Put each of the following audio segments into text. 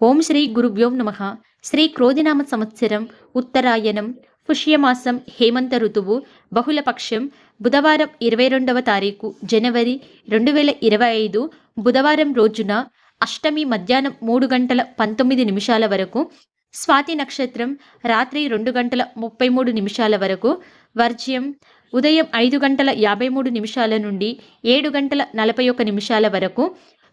ఓం శ్రీ గురుభ్యోం నమ. శ్రీ క్రోధినామ సంవత్సరం ఉత్తరాయణం పుష్యమాసం హేమంత ఋతువు బహుళపక్షం బుధవారం ఇరవై రెండవ తారీఖు జనవరి రెండు వేల ఇరవై ఐదు బుధవారం రోజున అష్టమి మధ్యాహ్నం మూడు గంటల పంతొమ్మిది నిమిషాల వరకు స్వాతి నక్షత్రం రాత్రి రెండు గంటల ముప్పై మూడు నిమిషాల వరకు వర్జ్యం ఉదయం ఐదు గంటల యాభై మూడు నిమిషాల నుండి ఏడు గంటల నలభై ఒక్క నిమిషాల వరకు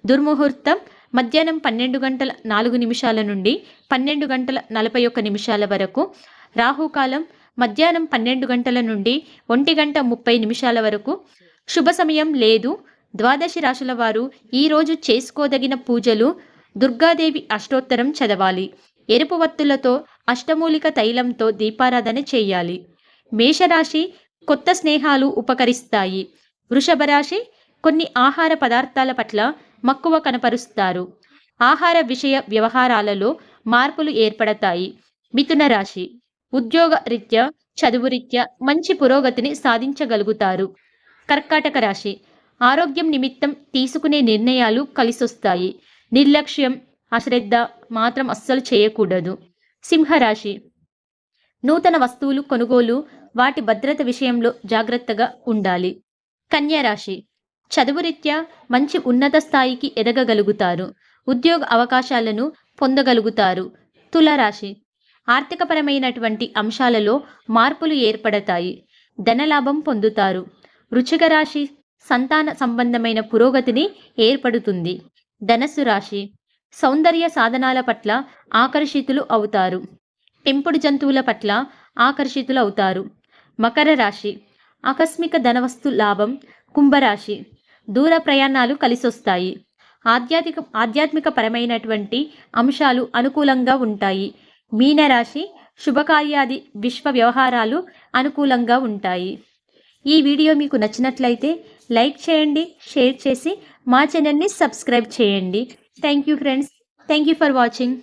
దుర్ముహూర్తం మధ్యాహ్నం పన్నెండు గంటల నాలుగు నిమిషాల నుండి పన్నెండు గంటల నలభై ఒక్క నిమిషాల వరకు రాహుకాలం మధ్యాహ్నం పన్నెండు గంటల నుండి ఒంటి గంట ముప్పై నిమిషాల వరకు శుభ సమయం లేదు. ద్వాదశి రాశుల వారు ఈరోజు చేసుకోదగిన పూజలు దుర్గాదేవి అష్టోత్తరం చదవాలి. ఎరుపు వత్తులతో అష్టమూలిక తైలంతో దీపారాధన చేయాలి. మేషరాశి కొత్త స్నేహాలు ఉపకరిస్తాయి. వృషభ రాశి కొన్ని ఆహార పదార్థాల పట్ల మక్కువ కనపరుస్తారు. ఆహార విషయ వ్యవహారాలలో మార్పులు ఏర్పడతాయి. మిథున రాశి. ఉద్యోగ రీత్యా చదువు రీత్యా మంచి పురోగతిని సాధించగలుగుతారు. కర్కాటక రాశి. ఆరోగ్యం నిమిత్తం తీసుకునే నిర్ణయాలు కలిసొస్తాయి. నిర్లక్ష్యం అశ్రద్ధ మాత్రం అస్సలు చేయకూడదు. సింహరాశి. నూతన వస్తువులు కొనుగోలు వాటి భద్రత విషయంలో జాగ్రత్తగా ఉండాలి. కన్యారాశి చదువురీత్యా చదువు రీత్యా మంచి ఉన్నత స్థాయికి ఎదగగలుగుతారు. ఉద్యోగ అవకాశాలను పొందగలుగుతారు. తులరాశి. ఆర్థికపరమైనటువంటి అంశాలలో మార్పులు ఏర్పడతాయి. ధనలాభం పొందుతారు. వృచ్చిక రాశి సంతాన సంబంధమైన పురోగతిని ఏర్పడుతుంది. ధనస్సు రాశి. సౌందర్య సాధనాల పట్ల ఆకర్షితులు అవుతారు. పెంపుడు జంతువుల పట్ల ఆకర్షితులు అవుతారు. మకర రాశి. ఆకస్మిక ధనవస్తు లాభం కుంభరాశి. దూర ప్రయాణాలు కలిసొస్తాయి. ఆధ్యాత్మిక ఆధ్యాత్మిక పరమైనటువంటి అంశాలు అనుకూలంగా ఉంటాయి. మీనరాశి శుభకార్యాది విశ్వ వ్యవహారాలు అనుకూలంగా ఉంటాయి. ఈ వీడియో మీకు నచ్చినట్లయితే లైక్ చేయండి షేర్ చేసి మా ఛానల్ని సబ్స్క్రైబ్ చేయండి. Thank you friends. Thank you for watching.